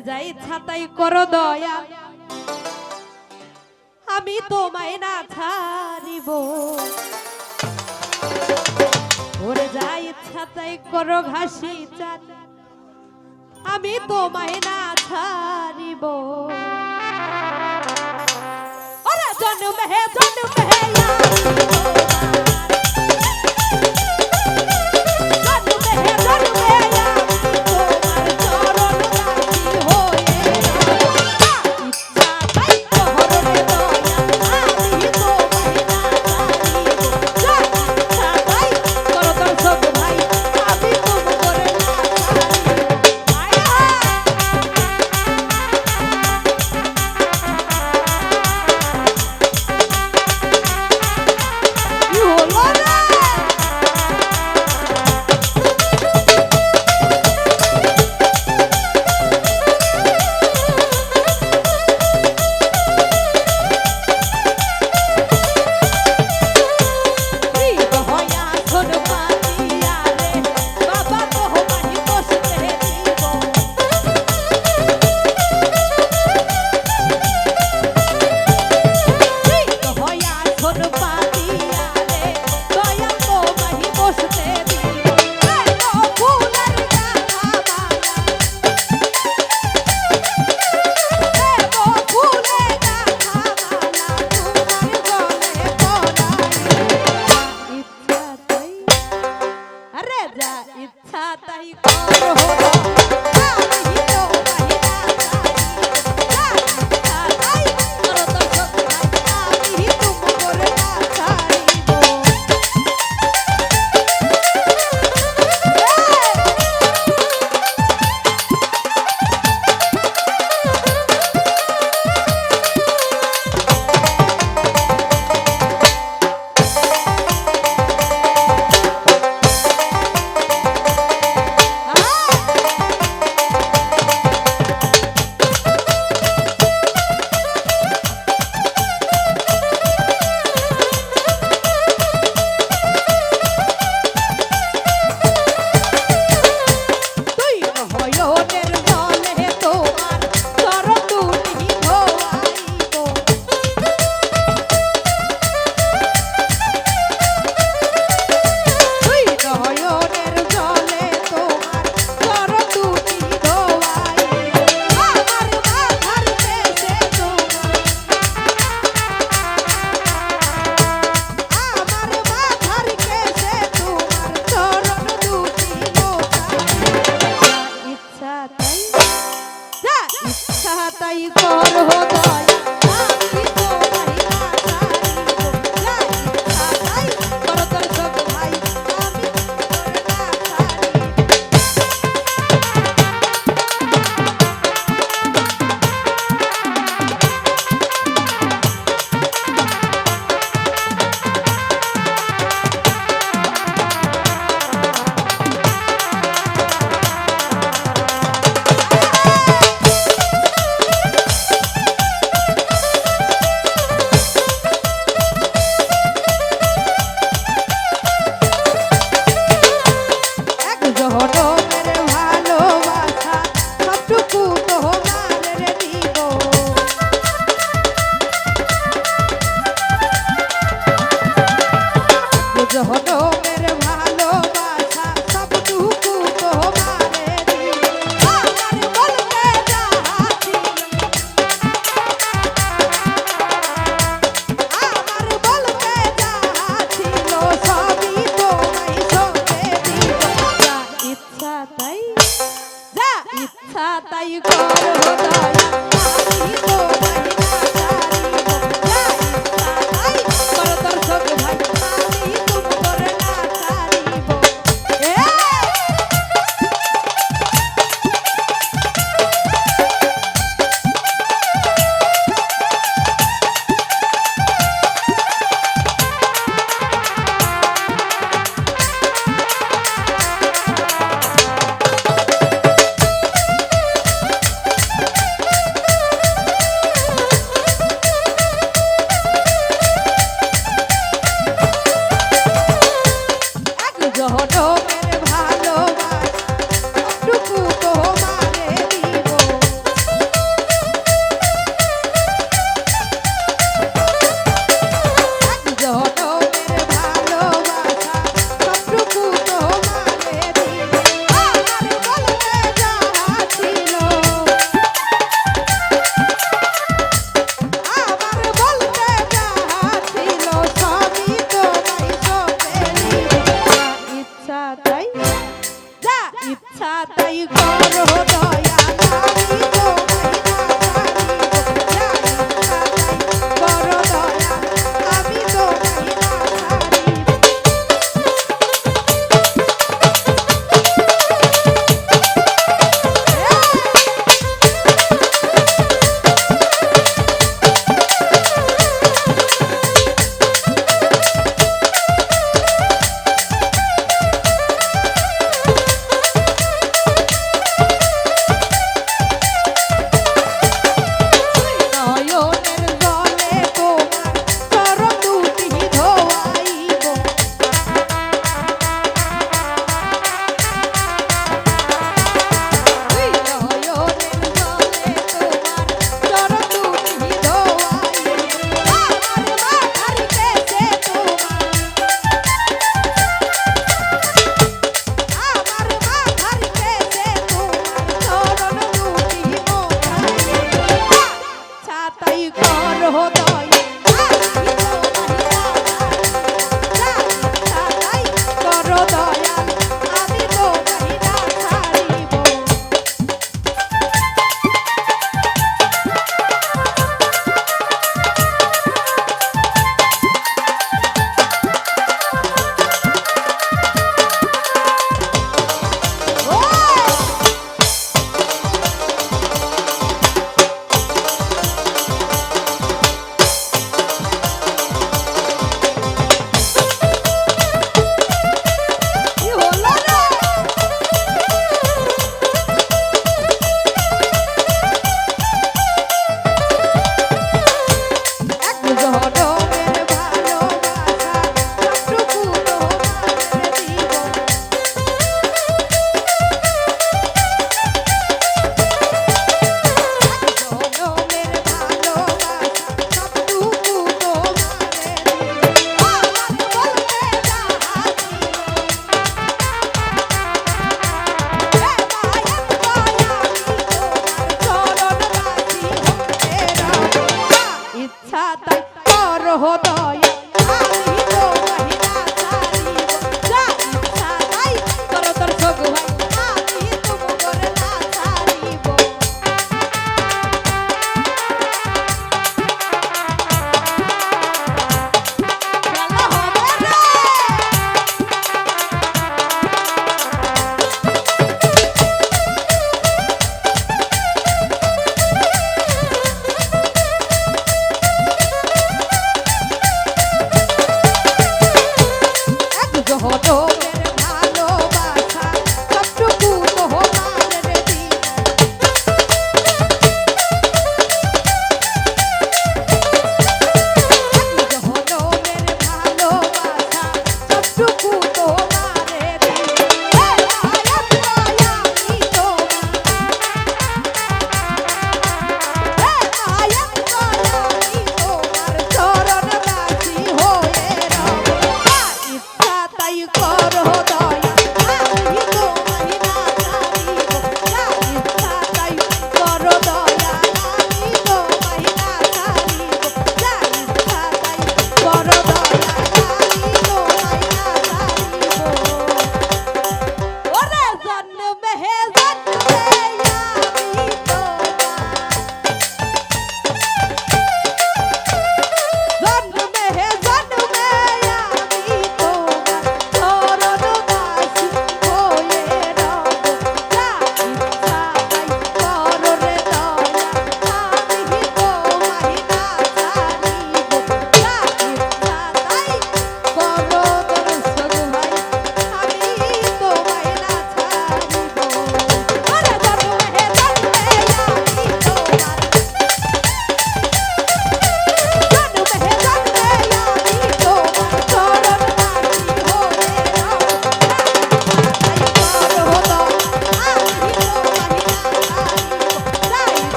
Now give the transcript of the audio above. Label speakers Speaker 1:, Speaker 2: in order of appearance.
Speaker 1: যাই, ছাতাই করো দয়া। আমি তোমায় না ছাড়িব। ওরে যাই, ছাতাই করো ঘাসি চান। আমি তোমায় না ছাড়িব। ওরা জন্ম হে জন্ম হে না